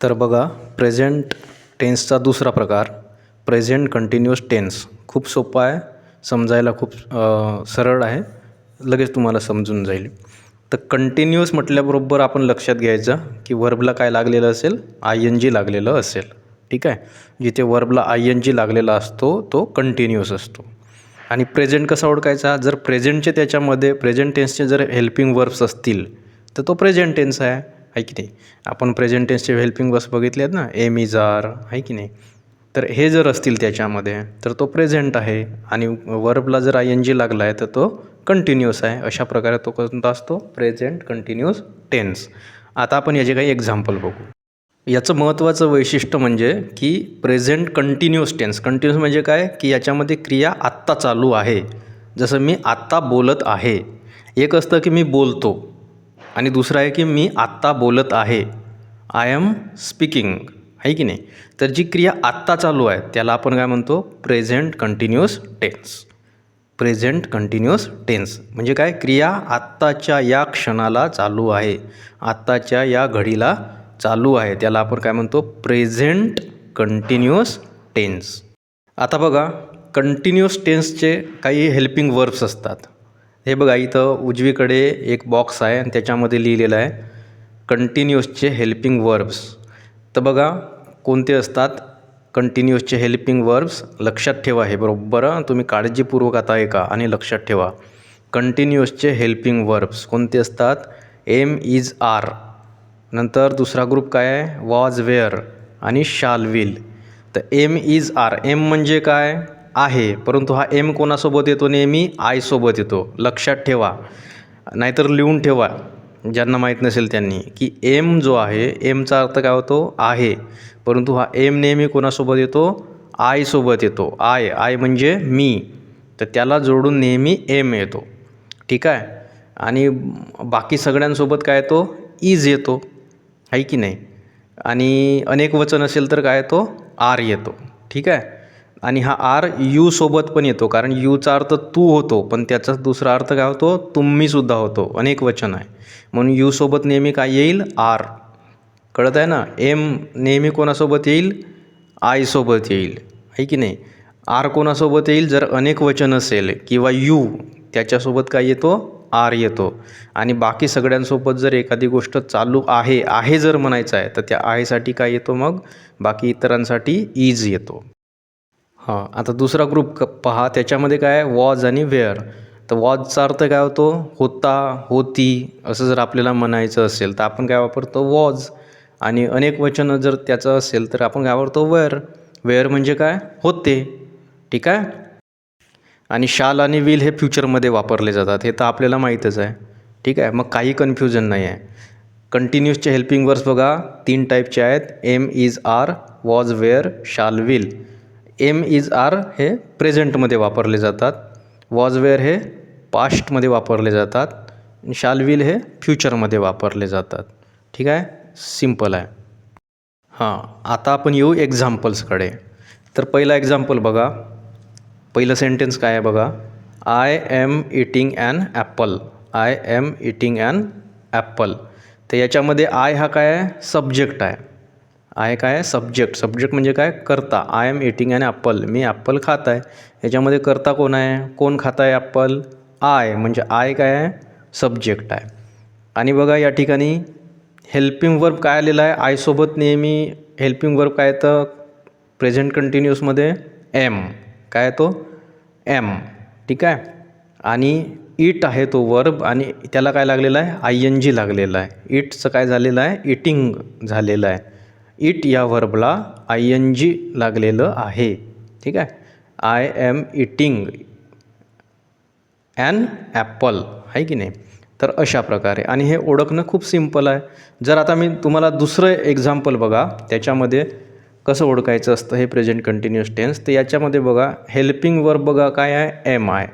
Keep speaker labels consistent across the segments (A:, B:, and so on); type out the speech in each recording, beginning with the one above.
A: तर बघा प्रेझेंट टेन्सचा दुसरा प्रकार प्रेझेंट कंटिन्युअस टेन्स खूप सोपा आहे समजायला खूप सरळ आहे लगेच तुम्हाला समजून जाईल. तर कंटिन्युअस म्हटल्याबरोबर आपण लक्षात घ्यायचं की वर्बला काय लागलेलं असेल? आय एन जी लागलेलं असेल. ठीक आहे? जिथे वर्बला आय एन जी लागलेला असतो तो कंटिन्युअस असतो. आणि प्रेझेंट कसा ओळखायचा? जर प्रेझेंटचे त्याच्यामध्ये प्रेझेंट टेन्सचे जर हेल्पिंग वर्ब्स असतील तर तो प्रेझेंट टेन्स आहे. आहे की नाही? आपण प्रेझेंट टेन्सचे हेल्पिंग वर्ब्स बघितले आहेत ना? एम इज आर आहे की नाही? तर हे जर असतील त्याच्यामध्ये तर तो प्रेझेंट आहे आणि वर्बला जर आय एन जी लागला आहे तर तो कंटिन्युअस आहे. अशा प्रकारे तो कोणता असतो? प्रेझेंट कंटिन्युअस टेन्स आता आपण याचे काही एक्झाम्पल बघू. याचं महत्त्वाचं वैशिष्ट्य म्हणजे की प्रेझेंट कंटिन्युअस टेन्स कंटिन्युअस म्हणजे काय? की याच्यामध्ये क्रिया आत्ता चालू आहे. जसं मी आत्ता बोलत आहे. एक असतं की मी बोलतो. आणि दुसरं आहे की मी आत्ता बोलत आहे. आय एम स्पीकिंग आहे की नाही? तर जी क्रिया आत्ता चालू आहे त्याला आपण काय म्हणतो? Present continuous tense present continuous tense म्हणजे काय? क्रिया आत्ताच्या या क्षणाला चालू आहे. आत्ताच्या या घडीला चालू आहे. त्याला आपण काय म्हणतो? प्रेझेंट कंटिन्युअस टेन्स आता बघा कंटिन्युअस टेन्सचे काही हेल्पिंग वर्ब्स असतात. हे बघा इथं उजवीकडे एक बॉक्स आहे आणि त्याच्यामध्ये लिहिलेलं आहे कंटिन्युअसचे हेल्पिंग वर्ब्स तर बघा कोणते असतात? कंटिन्युअसचे हेल्पिंग वर्ब्स लक्षात ठेवा हे बरोबर. तुम्ही काळजीपूर्वक आता ऐका आणि लक्षात ठेवा. कंटिन्युअसचे हेल्पिंग वर्ब्स कोणते असतात? एम इज आर नंतर दुसरा ग्रुप काय आहे? वॉज वेअर आणि शाल विल तर एम इज आर एम म्हणजे काय? आहे. परंतु हा एम कोणासोबत येतो नेहमी? आयसोबत येतो. लक्षात ठेवा. नाहीतर लिहून ठेवा. ज्यांना माहीत नसेल त्यांनी. की एम जो आहे एमचा अर्थ काय होतो? आहे. परंतु हा एम नेहमी कोणासोबत येतो? आयसोबत येतो. आय. आय म्हणजे मी. तर त्याला जोडून नेहमी एम येतो. ठीक आहे? आणि बाकी सगळ्यांसोबत काय येतो? इज येतो. आहे की नाही? आणि अनेक वचन असेल तर काय येतो? आर येतो. ठीक आहे? आणि हा आर यू सोबत पण येतो कारण यूचा अर्थ तू होतो पण त्याचा दुसरा अर्थ काय होतो? तुम्हीसुद्धा होतो अनेक वचन आहे. म्हणून यू सोबत नेहमी काय येईल? आर. कळत आहे ना? एम नेहमी कोणासोबत येईल? आयसोबत येईल. आहे की नाही? आर कोणासोबत येईल? जर अनेक वचन असेल किंवा यू त्याच्यासोबत काय येतो? आर येतो. आणि बाकी सगळ्यांसोबत जर एखादी गोष्ट चालू आहे आहे जर म्हणायचं आहे तर त्या आहेसाठी काय येतो मग? बाकी इतरांसाठी ईज येतो. हां आता दुसरा ग्रुप क पहा त्याच्यामध्ये काय वॉज आणि वेअर तर वॉजचा अर्थ काय होतो? होता होती असं जर आपल्याला म्हणायचं असेल तर आपण काय वापरतो? वॉज आणि अनेक वचनं जर त्याचं असेल तर आपण काय वापरतो? वेअर वेअर म्हणजे काय? होते. ठीक आहे? आणि शाल आणि विल हे फ्युचरमध्ये वापरले जातात. हे तर आपल्याला माहीतच आहे. ठीक आहे? मग काही कन्फ्युजन नाही आहे. कंटिन्युअसचे हेल्पिंग वर्ड्स बघा. तीन टाईपचे आहेत. Am is are was were shall will am is are हे प्रेझेंटमध्ये वापरले जातात. वॉज वेअर हे पास्टमध्ये वापरले जातात. शाल विल हे फ्युचरमध्ये वापरले जातात. ठीक आहे? सिंपल आहे. हां आता आपण येऊ एक्झाम्पल्सकडे तर पहिला एक्झाम्पल बघा. पहिलं सेंटेन्स काय आहे बघा? I am eating an apple I am eating an apple तर याच्यामध्ये आय हा काय आहे? सब्जेक्ट आहे. आय काय आहे? सब्जेक्ट सब्जेक्ट म्हणजे काय? करता. I am eating an apple me apple खात आहे. याच्यामध्ये करता कोण आहे? कोण खात आहे ॲप्पल आय म्हणजे आय काय आहे? सब्जेक्ट आहे. आणि बघा या ठिकाणी हेल्पिंग वर्ब काय आलेलं आहे? आयसोबत नेहमी हेल्पिंग वर्ब काय तर प्रेझेंट कंटिन्युअसमध्ये एम काय तो? एम ठीक आहे? आणि इट आहे तो वर्ब आणि त्याला काय लागलेला आहे? आय एन जी लागलेला आहे. इटचं काय झालेलं आहे? इटिंग झालेलं आहे. इट या वर्बला आय एन जी लागलेलं आहे. ठीक आहे? I am eating an apple आहे की नाही? तर अशा प्रकारे. आणि हे ओळखणं खूप सिंपल आहे. जर आता मी तुम्हाला दुसरं एक्झाम्पल बघा त्याच्यामध्ये कसं ओळखायचं असतं हे प्रेझेंट कंटिन्युअस टेन्स तर याच्यामध्ये बघा हेल्पिंग वर्ब बघा काय आहे? Am I.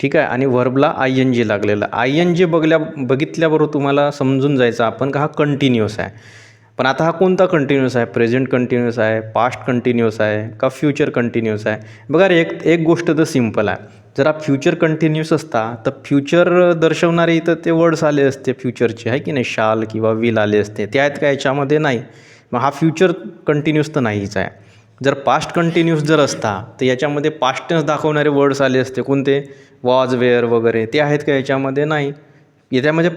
A: ठीक आहे? आणि वर्बला आय एन जी लागलेलं. आय एन जी बघल्या बघितल्याबरोबर तुम्हाला समजून जायचं आपण का? हा कंटिन्युअस आहे. पण आता हा कोणता कंटिन्युअस आहे? प्रेझेंट कंटिन्युअस आहे? पास्ट कंटिन्युअस आहे? का फ्युचर कंटिन्युअस आहे? बघा रे एक एक गोष्ट तर सिंपल आहे. जर हा फ्युचर कंटिन्युअस असता तर फ्युचर दर्शवणारे इथं ते वर्ड्स आले असते फ्युचरचे आहे की नाही? शाल किंवा विल आले असते. ते आहेत का याच्यामध्ये? नाही. मग हा फ्युचर कंटिन्यूस तर नाहीच आहे. जर पास्ट कंटिन्युअस जर असता तर याच्यामध्ये पास्ट दाखवणारे वर्ड्स आले असते. कोणते? वॉज वेअर वगैरे. ते आहेत का याच्यामध्ये? नाही. याच्यामध्ये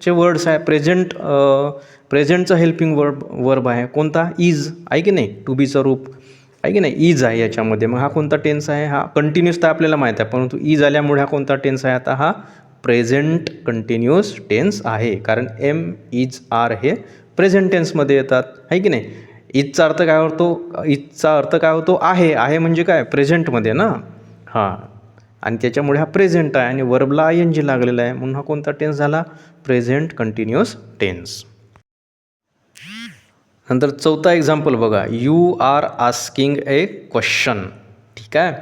A: चे वर्ड्स आहे. प्रेझेंट प्रेझेंटचं हेल्पिंग वर्ब वर्ब आहे. कोणता? इज आहे की नाही? टू बीचं रूप. आहे की नाही? इज आहे याच्यामध्ये. मग हा कोणता टेन्स आहे? हा कंटिन्युअस तर आपल्याला माहीत आहे. परंतु इज आल्यामुळे हा कोणता टेन्स आहे? आता हा प्रेझेंट कंटिन्युअस टेन्स आहे. कारण एम इज आर हे प्रेझेंट टेन्समध्ये येतात. आहे की नाही? इजचा अर्थ काय होतो? इजचा अर्थ काय होतो? आहे. आहे म्हणजे काय? प्रेझेंटमध्ये ना? हां. आणि त्याच्यामुळे हा प्रेझेंट आहे आणि वर्बला आय एन जी लागलेला आहे. म्हणून हा कोणता टेन्स झाला? प्रेझेंट कंटिन्युअस टेन्स नंतर चौथा एक्झाम्पल बघा. You are asking a question ठीक आहे?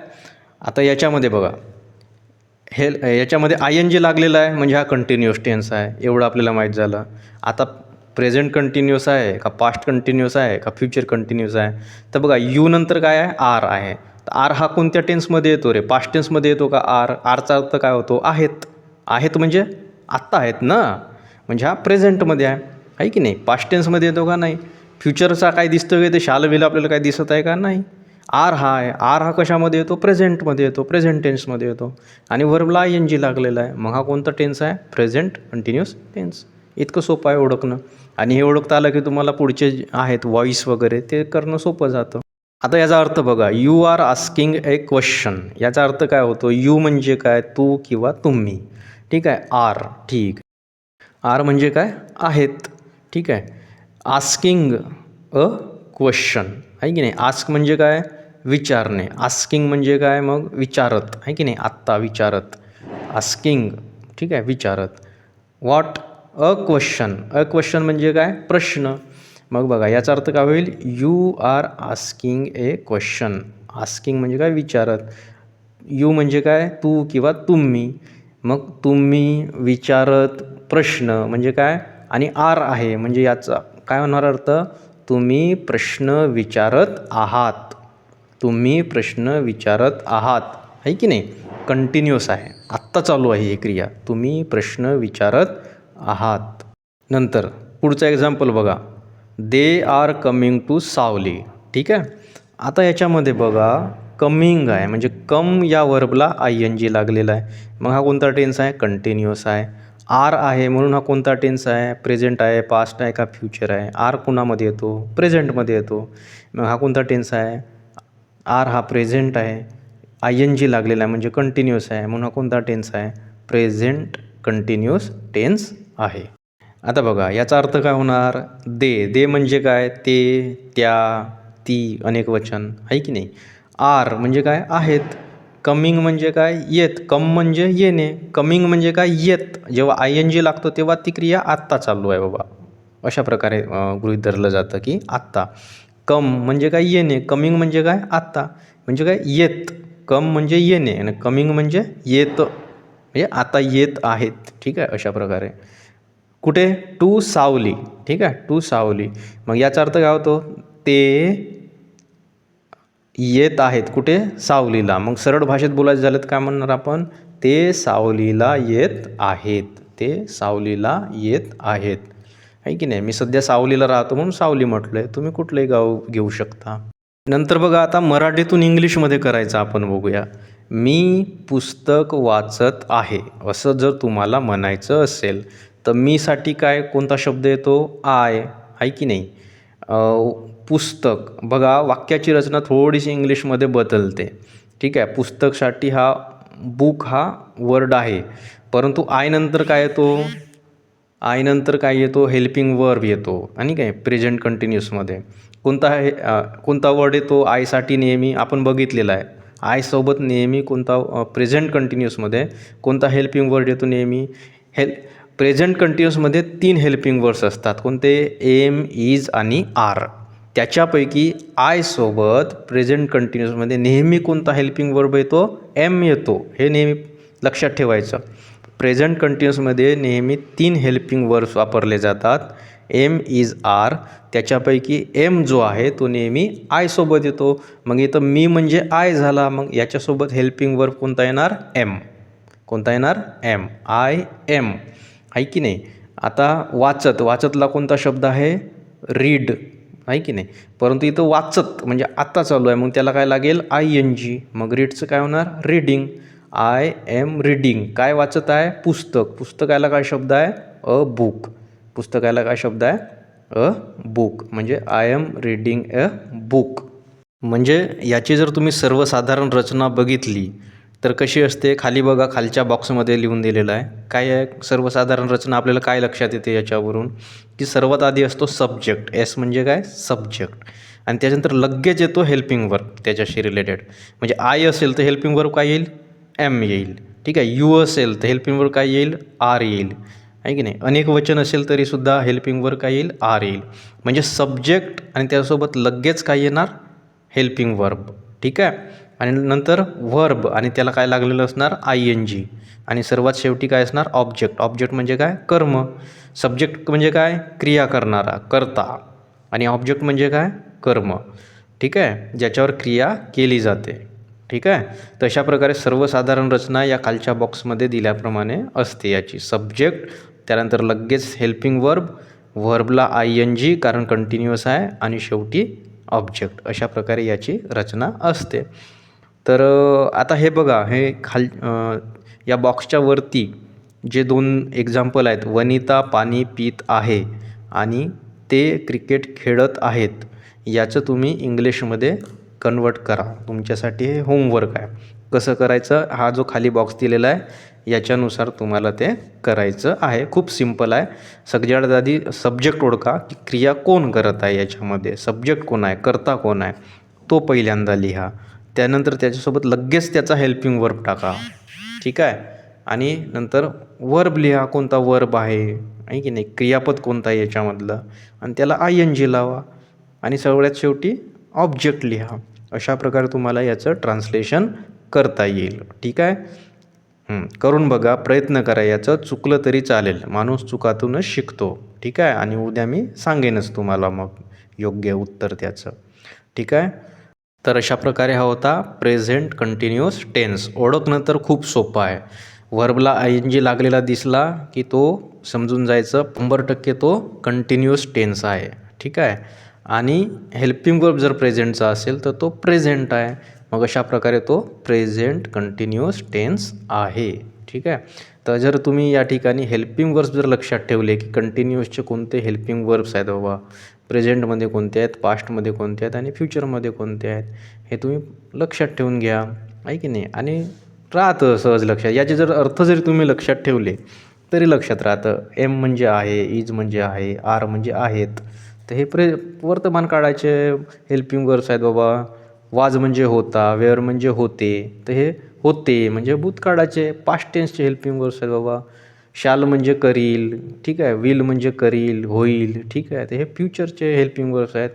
A: आता याच्यामध्ये बघा. हे याच्यामध्ये आय एन जी लागलेला आहे म्हणजे हा कंटिन्युअस टेन्स आहे. एवढं आपल्याला माहीत झालं. आता प्रेझेंट कंटिन्युअस आहे का पास्ट कंटिन्युअस आहे का फ्युचर कंटिन्युअस आहे? तर बघा यू नंतर काय आहे? आर आहे. तर आर हा कोणत्या टेन्समध्ये येतो रे? पास्ट टेन्समध्ये येतो का आर? आरचा अर्थ काय होतो? आहेत. आहेत म्हणजे आत्ता आहेत ना? म्हणजे हा प्रेझेंटमध्ये आहे. आहे की नाही? पास्ट टेन्समध्ये येतो का नाही? फ्युचरचा काय दिसतं आहे ते शाल आपल्याला काय दिसत आहे का नाही? आर हा आहे. आर हा कशामध्ये येतो? प्रेझेंटमध्ये येतो. प्रेझेंट टेन्समध्ये येतो. आणि वर्बला आय एन जी लागलेला आहे. मग हा कोणता टेन्स आहे? Present continuous tense. इतकं सोपं आहे ओळखणं. आणि हे ओळखता आलं की तुम्हाला पुढचे जे आहेत व्हॉईस वगैरे ते करणं सोपं जातं. आता याचा अर्थ बघा you are asking a question याचा अर्थ काय होतो? यू म्हणजे काय? तू किंवा तुम्ही. ठीक आहे? आर ठीक. आर म्हणजे काय? आहेत. ठीक आहे? आस्किंग अ क्वेश्चन आहे की नाही? आस्क म्हणजे काय? विचारणे. आस्किंग म्हणजे काय? मग विचारत. आहे की नाही? आत्ता विचारत. आस्किंग ठीक आहे? विचारत. What a question a question म्हणजे काय? प्रश्न. मग बघा याचा अर्थ काय होईल? You are asking a question asking म्हणजे काय? विचारत. यू म्हणजे काय? तू किंवा तुम्ही. मग तुम्ही विचारत प्रश्न म्हणजे काय? आणि आर आहे म्हणजे याचा काय होणार अर्थ? तुम्ही प्रश्न विचारत आहात. तुम्ही प्रश्न विचारत आहात. आहे की नाही? कंटिन्युअस आहे. आत्ता चालू आहे ही क्रिया. तुम्ही प्रश्न विचारत आहात. नंतर पुढचं एक्झाम्पल बघा. दे आर कमिंग टू सावली ठीक आहे? आता याच्यामध्ये बघा कमिंग आहे. म्हणजे कम या वर्बला आय एन जी लागलेला आहे. मग हा कोणता टेन्स आहे? कंटिन्युअस आहे. आर आहे म्हणून हा कोणता टेन्स आहे? प्रेझेंट आहे पास्ट आहे का फ्युचर आहे? आर कुणामध्ये येतो? प्रेझेंटमध्ये येतो. मग हा कोणता टेन्स आहे? आर हा प्रेझेंट आहे. आय एन जी लागलेला आहे. म्हणजे कंटिन्युअस आहे. म्हणून हा कोणता टेन्स आहे? प्रेझेंट कंटिन्युअस टेन्स आहे. आता बघा याचा अर्थ काय होणार? दे. दे म्हणजे काय? ते त्या ती अनेक वचन. आहे की नाही? आर म्हणजे काय? आहेत. कमिंग म्हणजे काय? येत. कम म्हणजे येणे. कमिंग म्हणजे काय? येत. जेव्हा आय एन जी लागतो तेव्हा ती क्रिया आत्ता चालू आहे बाबा. अशा प्रकारे गृहित गृहीत धरलं जातं की आत्ता. कम म्हणजे काय? येणे. कमिंग म्हणजे काय? आत्ता. म्हणजे काय? येत. कम म्हणजे येणे. आणि कमिंग म्हणजे येत. म्हणजे आता येत आहेत. ठीक आहे? अशा प्रकारे. कुठे? टू सावली. ठीक आहे? टू सावली. मग याचा अर्थ काय होतो? ते येत आहेत. कुठे? सावलीला. मग सरळ भाषेत बोलायचं झालं तर काय म्हणणार आपण? ते सावलीला येत आहेत. ते सावलीला येत आहेत. आहे की नाही? मी सध्या सावलीला राहतो म्हणून सावली म्हटलं आहे तुम्ही कुठलंही गाव घेऊ शकता. नंतर बघा आता मराठीतून इंग्लिशमध्ये करायचं आपण बघूया. मी पुस्तक वाचत आहे. असं जर तुम्हाला म्हणायचं असेल तर मीसाठी काय? कोणता शब्द येतो? आय. आहे की नाही? पुस्तक. बघा वाक्याची रचना थोडीशी इंग्लिशमध्ये बदलते. ठीक आहे? पुस्तकसाठी हा बुक हा वर्ड आहे. परंतु आयनंतर काय येतो? आयनंतर काय येतो? हेल्पिंग वर्ब येतो. आणि काय? प्रेझेंट कंटिन्युअसमध्ये कोणता हे कोणता वर्ड येतो? आयसाठी नेहमी? आपण बघितलेला आहे. आयसोबत नेहमी कोणता प्रेझेंट कंटिन्युअसमध्ये कोणता हेल्पिंग वर्ड येतो नेहमी? हेल्प प्रेझेंट कंटिन्युअसमध्ये तीन हेल्पिंग वर्ड्स असतात. कोणते? एम इज आणि आर. त्याच्यापैकी आयसोबत प्रेझेंट कंटिन्युअसमध्ये नेहमी कोणता हेल्पिंग वर्ब येतो? एम येतो. हे नेहमी लक्षात ठेवायचं. प्रेझेंट कंटिन्युअसमध्ये नेहमी तीन हेल्पिंग वर्ब्स वापरले जातात. Am is are. त्याच्यापैकी एम जो आहे तो नेहमी आयसोबत येतो. मग इथं मी म्हणजे आय झाला. मग याच्यासोबत हेल्पिंग वर्ब कोणता येणार? एम. कोणता येणार? एम. I am. आहे की नाही? आता वाचत वाचतला कोणता शब्द आहे? रीड आहे की नाही? परंतु इथं वाचत म्हणजे आत्ता चालू आहे. मग त्याला काय लागेल? आय एन जी मग रीडचं काय होणार? रीडिंग आय एम रीडिंग काय वाचत आहे? पुस्तक. पुस्तकाला काय शब्द आहे? अ बुक पुस्तकाला काय शब्द आहे? अ बुक म्हणजे I am reading a book म्हणजे याची जर तुम्ही सर्वसाधारण रचना बघितली तर कशी असते? खाली बघा खालच्या बॉक्समध्ये लिहून दिलेलं आहे. काय आहे? सर्वसाधारण रचना आपल्याला काय लक्षात येते याच्यावरून? की सर्वात आधी असतो सब्जेक्ट एस म्हणजे काय? सब्जेक्ट आणि त्याच्यानंतर लगेच येतो हेल्पिंग वर्क त्याच्याशी रिलेटेड म्हणजे आय असेल तर हेल्पिंग वर्क काय येईल? एम येईल. ठीक आहे? यू असेल तर हेल्पिंग वर्क काय येईल? आर येईल. आहे की नाही? अनेक वचन असेल तरीसुद्धा हेल्पिंग वर्क काय येईल? आर येईल. म्हणजे सब्जेक्ट आणि त्यासोबत लगेच काय येणार? हेल्पिंग वर्ब ठीक आहे? आणि नंतर व्हर्ब आणि त्याला काय लागलेलं असणार? आय एन जी आणि सर्वात शेवटी काय असणार? ऑब्जेक्ट ऑब्जेक्ट म्हणजे काय? कर्म. सब्जेक्ट म्हणजे काय? क्रिया करणारा करता. आणि ऑब्जेक्ट म्हणजे काय? कर्म. ठीक आहे? ज्याच्यावर क्रिया केली जाते. ठीक आहे? तर अशा प्रकारे सर्वसाधारण रचना या खालच्या बॉक्समध्ये दिल्याप्रमाणे असते याची. सब्जेक्ट त्यानंतर लगेच हेल्पिंग वर्ब वर्बला आय एन जी कारण कंटिन्युअस आहे आणि शेवटी ऑब्जेक्ट अशा प्रकारे याची रचना असते. तर आता हे बघा हे खाल या बॉक्सच्या वरती जे दोन एक्झाम्पल आहेत वनिता पाणी पीत आहे आणि ते क्रिकेट खेळत आहेत याचं तुम्ही इंग्लिशमध्ये कन्वर्ट करा. तुमच्यासाठी हे होमवर्क आहे. कसं करायचं? हा जो खाली बॉक्स दिलेला आहे याच्यानुसार तुम्हाला ते करायचं आहे. खूप सिंपल आहे. सगळ्यात आधी सब्जेक्ट ओळखा की क्रिया कोण करत आहे याच्यामध्ये. सब्जेक्ट कोण आहे? करता कोण आहे? तो पहिल्यांदा लिहा. त्यानंतर त्याच्यासोबत लगेच त्याचा हेल्पिंग वर्ब टाका. ठीक आहे? आणि नंतर वर्ब लिहा कोणता वर्ब आहे? आहे की नाही? क्रियापद कोणता आहे याच्यामधलं? आणि त्याला आय एन जी लावा. आणि सगळ्यात शेवटी ऑब्जेक्ट लिहा. अशा प्रकारे तुम्हाला याचं ट्रान्सलेशन करता येईल. ठीक आहे? करून बघा प्रयत्न करा. याचं चुकलं तरी चालेल. माणूस चुकातूनच शिकतो. ठीक आहे? आणि उद्या मी सांगेनच तुम्हाला मग योग्य उत्तर त्याचं. ठीक आहे? तर अशा प्रकारे हा होता प्रेझेंट कंटिन्युअस टेन्स ओळखणं तर खूप सोपं आहे. वर्बला आय एन जी लागलेला दिसला की तो समजून जायचं. शंभर टक्के तो कंटिन्युअस टेन्स आहे. ठीक आहे? आणि हेल्पिंग वर्ब जर प्रेझेंटचा असेल तर तो प्रेझेंट आहे. मग अशा प्रकारे तो प्रेझेंट कंटिन्युअस टेन्स आहे. ठीक आहे? तर जर तुम्ही या ठिकाणी हेल्पिंग वर्ब्स जर लक्षात ठेवले की कंटिन्युअसचे कोणते हेल्पिंग वर्ब्स आहेत बाबा प्रेझेंटमध्ये कोणते आहेत पास्टमध्ये कोणते आहेत आणि फ्युचरमध्ये कोणते आहेत हे तुम्ही लक्षात ठेवून घ्या आहे की नाही? आणि राहतं सहज लक्षात. याचे जर अर्थ जरी तुम्ही लक्षात ठेवले तरी लक्षात राहतं. एम म्हणजे आहे इज म्हणजे आहे आर म्हणजे आहेत. तर हे प्रे वर्तमान काळाचे हेल्पिंग वर्स आहेत बाबा. वाज म्हणजे होता वेअर म्हणजे होते. तर हे होते म्हणजे भूतकाळाचे पास्ट टेन्सचे हेल्पिंग वर्स आहेत बाबा. शाल म्हणजे करील ठीक आहे विल म्हणजे करील होईल ठीक आहे. तर हे फ्युचरचे हेल्पिंग वर्ब्स आहेत.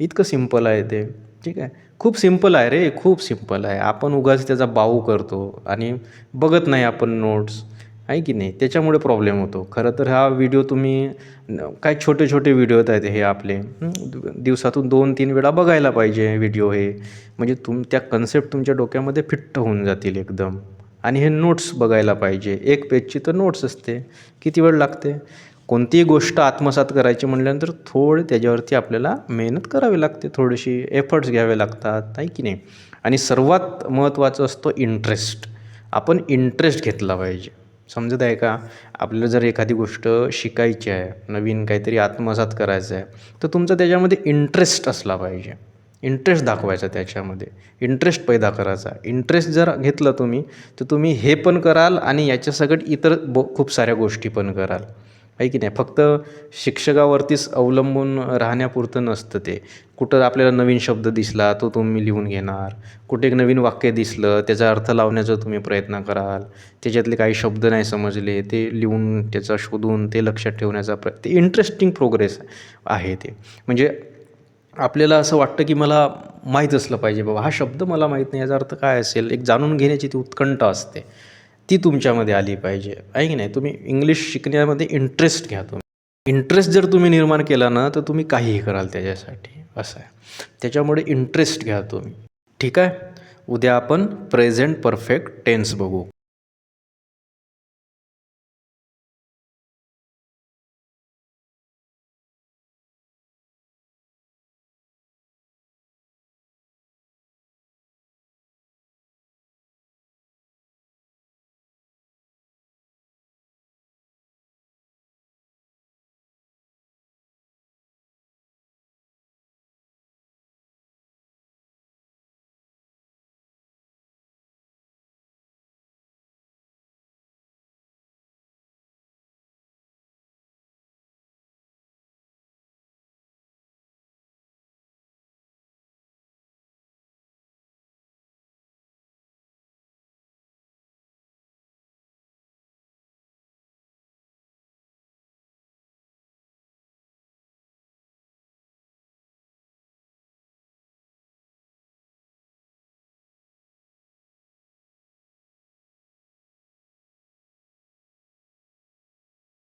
A: इतकं सिंपल आहे ते ठीक आहे. खूप सिंपल आहे रे खूप सिंपल आहे. आपण उगाच त्याचा बाऊ करतो आणि बघत नाही आपण नोट्स आहे की नाही? त्याच्यामुळे प्रॉब्लेम होतो. खरं तर हा व्हिडिओ तुम्ही काय छोटे छोटे व्हिडिओ आहेत हे आपले दिवसातून दोन तीन वेळा बघायला पाहिजे व्हिडिओ हे. म्हणजे तुम त्या कन्सेप्ट तुमच्या डोक्यामध्ये फिट्ट होऊन जातील एकदम. आणि हे नोट्स बघायला पाहिजे. एक पेजची तर नोट्स असते. किती वेळ लागते? कोणतीही गोष्ट आत्मसात करायची म्हटल्यानंतर थोडे त्याच्यावरती आपल्याला मेहनत करावी लागते. थोडीशी एफर्ट्स घ्यावे लागतात. आहे की नाही? आणि सर्वात महत्त्वाचं असतो इंटरेस्ट आपण इंटरेस्ट घेतला पाहिजे. समजत आहे का? आपल्याला जर एखादी गोष्ट शिकायची आहे नवीन काहीतरी आत्मसात करायचं आहे तर तुमचा त्याच्यामध्ये इंटरेस्ट असला पाहिजे. इंटरेस्ट दाखवायचा त्याच्यामध्ये. इंटरेस्ट पैदा करायचा. इंटरेस्ट जर घेतलं तुम्ही तर तुम्ही हे पण कराल आणि याच्यासकट इतर बो खूप साऱ्या गोष्टी पण कराल. आहे की नाही? फक्त शिक्षकावरतीच अवलंबून राहण्यापुरतं नसतं ते. कुठं आपल्याला नवीन शब्द दिसला तो तुम्ही लिहून घेणार. कुठे एक नवीन वाक्य दिसलं त्याचा अर्थ लावण्याचा तुम्ही प्रयत्न कराल. त्याच्यातले काही शब्द नाही समजले ते लिहून त्याचा शोधून ते लक्षात ठेवण्याचा प्र ते इंटरेस्टिंग प्रोग्रेस आहे ते. म्हणजे आपल्याला असं वाटतं की मला माहीत असलं पाहिजे बाबा. हा शब्द मला माहीत नाही याचा अर्थ काय असेल? एक जाणून घेण्याची ती उत्कंठ असते. ती तुमच्यामध्ये आली पाहिजे. आहे की नाही? तुम्ही इंग्लिश शिकण्यामध्ये इंटरेस्ट घ्या तुम्ही. इंटरेस्ट जर तुम्ही निर्माण केला ना तर तुम्ही काहीही कराल त्याच्यासाठी. असं आहे. त्याच्यामुळे इंटरेस्ट घ्या तुम्ही. ठीक आहे? उद्या आपण प्रेझेंट परफेक्ट टेन्स बघू.